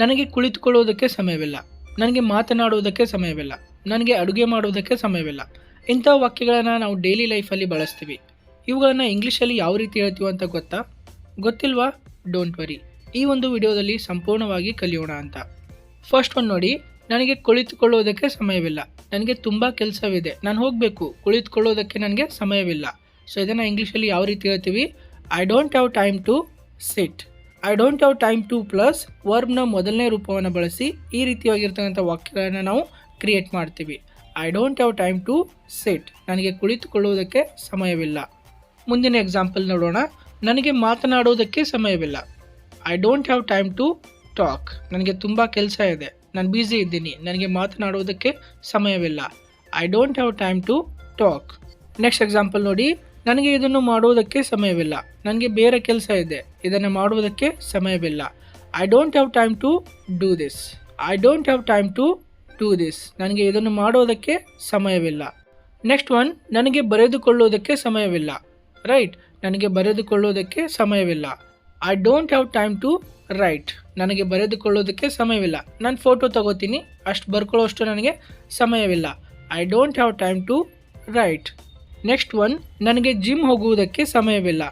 ನನಗೆ ಕುಳಿತುಕೊಳ್ಳುವುದಕ್ಕೆ ಸಮಯವಿಲ್ಲ. ನನಗೆ ಮಾತನಾಡುವುದಕ್ಕೆ ಸಮಯವಿಲ್ಲ. ನನಗೆ ಅಡುಗೆ ಮಾಡುವುದಕ್ಕೆ ಸಮಯವಿಲ್ಲ. ಇಂಥ ವಾಕ್ಯಗಳನ್ನು ನಾವು ಡೈಲಿ ಲೈಫಲ್ಲಿ ಬಳಸ್ತೀವಿ. ಇವುಗಳನ್ನು ಇಂಗ್ಲೀಷಲ್ಲಿ ಯಾವ ರೀತಿ ಹೇಳ್ತೀವಿ ಅಂತ ಗೊತ್ತಾ? ಗೊತ್ತಿಲ್ವಾ? ಡೋಂಟ್ ವರಿ ಈ ಒಂದು ವಿಡಿಯೋದಲ್ಲಿ ಸಂಪೂರ್ಣವಾಗಿ ಕಲಿಯೋಣ ಅಂತ. ಫಸ್ಟ್ ಒಂದು ನೋಡಿ, ನನಗೆ ಕುಳಿತುಕೊಳ್ಳುವುದಕ್ಕೆ ಸಮಯವಿಲ್ಲ. ನನಗೆ ತುಂಬ ಕೆಲಸವಿದೆ. ನಾನು ಹೋಗಬೇಕು. ಕುಳಿತುಕೊಳ್ಳೋದಕ್ಕೆ ನನಗೆ ಸಮಯವಿಲ್ಲ. ಸೊ ಇದನ್ನು ಇಂಗ್ಲೀಷಲ್ಲಿ ಯಾವ ರೀತಿ ಹೇಳ್ತೀವಿ? I don't have time to sit I don't have time to plus ವರ್ಬ್ನ ಮೊದಲನೇ ರೂಪವನ್ನು ಬಳಸಿ ಈ ರೀತಿಯಾಗಿರ್ತಕ್ಕಂಥ ವಾಕ್ಯಗಳನ್ನು ನಾವು ಕ್ರಿಯೇಟ್ ಮಾಡ್ತೀವಿ. I don't have time to sit ನನಗೆ ಕುಳಿತುಕೊಳ್ಳುವುದಕ್ಕೆ ಸಮಯವಿಲ್ಲ. ಮುಂದಿನ ಎಕ್ಸಾಂಪಲ್ ನೋಡೋಣ. ನನಗೆ ಮಾತನಾಡುವುದಕ್ಕೆ ಸಮಯವಿಲ್ಲ. I don't have time to talk ನನಗೆ ತುಂಬ ಕೆಲಸ ಇದೆ. ನಾನು ಬ್ಯುಸಿ ಇದ್ದೀನಿ. ನನಗೆ ಮಾತನಾಡುವುದಕ್ಕೆ ಸಮಯವಿಲ್ಲ. I don't have time to talk next example ನೋಡಿ. ನನಗೆ ಇದನ್ನು ಮಾಡುವುದಕ್ಕೆ ಸಮಯವಿಲ್ಲ. ನನಗೆ ಬೇರೆ ಕೆಲಸ ಇದೆ. ಇದನ್ನು ಮಾಡುವುದಕ್ಕೆ ಸಮಯವಿಲ್ಲ. I don't have time to do this I don't have time to do this ನನಗೆ ಇದನ್ನು ಮಾಡೋದಕ್ಕೆ ಸಮಯವಿಲ್ಲ. ನೆಕ್ಸ್ಟ್ ಒನ್ ನನಗೆ ಬರೆದುಕೊಳ್ಳುವುದಕ್ಕೆ ಸಮಯವಿಲ್ಲ. ರೈಟ್ ನನಗೆ ಬರೆದುಕೊಳ್ಳುವುದಕ್ಕೆ ಸಮಯವಿಲ್ಲ. I don't have time to write ನನಗೆ ಬರೆದುಕೊಳ್ಳೋದಕ್ಕೆ ಸಮಯವಿಲ್ಲ. ನಾನು ಫೋಟೋ ತಗೋತೀನಿ. ಅಷ್ಟು ಬರ್ಕೊಳ್ಳೋಷ್ಟು ನನಗೆ ಸಮಯವಿಲ್ಲ. I don't have time to write next one ನನಗೆ ಜಿಮ್ ಹೋಗುವುದಕ್ಕೆ ಸಮಯವಿಲ್ಲ.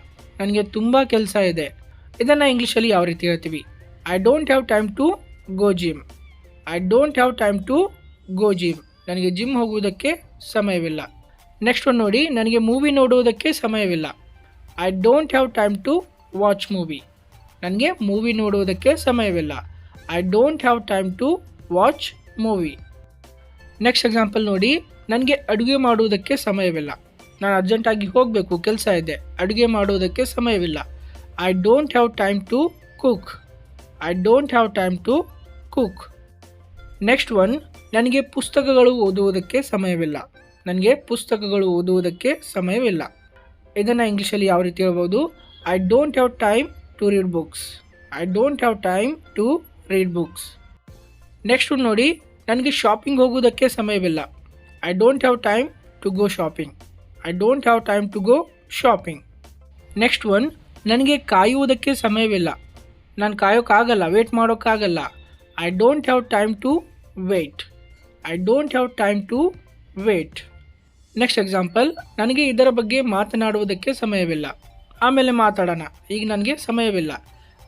ನನಗೆ ತುಂಬ ಕೆಲಸ ಇದೆ. ಇದನ್ನು ಇಂಗ್ಲೀಷಲ್ಲಿ ಯಾವ ರೀತಿ ಹೇಳ್ತೀವಿ? I don't have time to go gym I don't have time to go gym ನನಗೆ ಜಿಮ್ ಹೋಗುವುದಕ್ಕೆ ಸಮಯವಿಲ್ಲ. ನೆಕ್ಸ್ಟ್ ಒನ್ ನೋಡಿ, ನನಗೆ ಮೂವಿ ನೋಡುವುದಕ್ಕೆ ಸಮಯವಿಲ್ಲ. I don't have time to watch movie ನನಗೆ ಮೂವಿ ನೋಡುವುದಕ್ಕೆ ಸಮಯವಿಲ್ಲ. I don't have time to watch movie next example ನೋಡಿ, ನನಗೆ ಅಡುಗೆ ಮಾಡುವುದಕ್ಕೆ ಸಮಯವಿಲ್ಲ. ನಾನು ಅರ್ಜೆಂಟಾಗಿ ಹೋಗಬೇಕು, ಕೆಲಸ ಇದೆ. ಅಡುಗೆ ಮಾಡುವುದಕ್ಕೆ ಸಮಯವಿಲ್ಲ. I don't have time to cook I don't have time to cook next one ನನಗೆ ಪುಸ್ತಕಗಳು ಓದುವುದಕ್ಕೆ ಸಮಯವಿಲ್ಲ. ನನಗೆ ಪುಸ್ತಕಗಳು ಓದುವುದಕ್ಕೆ ಸಮಯವಿಲ್ಲ. ಇದನ್ನು ಇಂಗ್ಲೀಷಲ್ಲಿ ಯಾವ ರೀತಿ ಹೇಳ್ಬೋದು? I don't have time to read books I don't have time to read books next ನೋಡಿ, ನನಗೆ ಶಾಪಿಂಗ್ ಹೋಗುವುದಕ್ಕೆ ಸಮಯವಿಲ್ಲ. I don't have time to go shopping I don't have time to go shopping next one ನನಗೆ ಕಾಯುವುದಕ್ಕೆ ಸಮಯವಿಲ್ಲ. ನಾನು ಕಾಯೋಕ್ಕಾಗಲ್ಲ wait ಮಾಡೋಕ್ಕಾಗಲ್ಲ. I don't have time to wait I don't have time to wait next example ನನಗೆ ಇದರ ಬಗ್ಗೆ ಮಾತನಾಡುವುದಕ್ಕೆ ಸಮಯವಿಲ್ಲ. ಆಮೇಲೆ ಮಾತಾಡೋಣ. ಈಗ ನನಗೆ ಸಮಯವಿಲ್ಲ.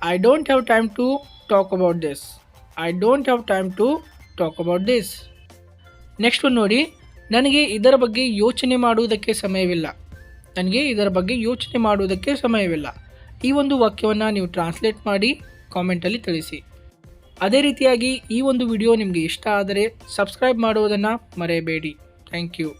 I don't have time to talk about this I don't have time to talk about this next ಒಂದು ನೋಡಿ ನನಗೆ ಇದರ ಬಗ್ಗೆ ಯೋಚನೆ ಮಾಡುವುದಕ್ಕೆ ಸಮಯವಿಲ್ಲ. ನನಗೆ ಇದರ ಬಗ್ಗೆ ಯೋಚನೆ ಮಾಡುವುದಕ್ಕೆ ಸಮಯವಿಲ್ಲ. ಈ ಒಂದು ವಾಕ್ಯವನ್ನು ನೀವು ಟ್ರಾನ್ಸ್ಲೇಟ್ ಮಾಡಿ ಕಾಮೆಂಟಲ್ಲಿ ತಿಳಿಸಿ. ಅದೇ ರೀತಿಯಾಗಿ ಈ ಒಂದು ವಿಡಿಯೋ ನಿಮಗೆ ಇಷ್ಟ ಆದರೆ ಸಬ್ಸ್ಕ್ರೈಬ್ ಮಾಡುವುದನ್ನು ಮರೆಯಬೇಡಿ. Thank you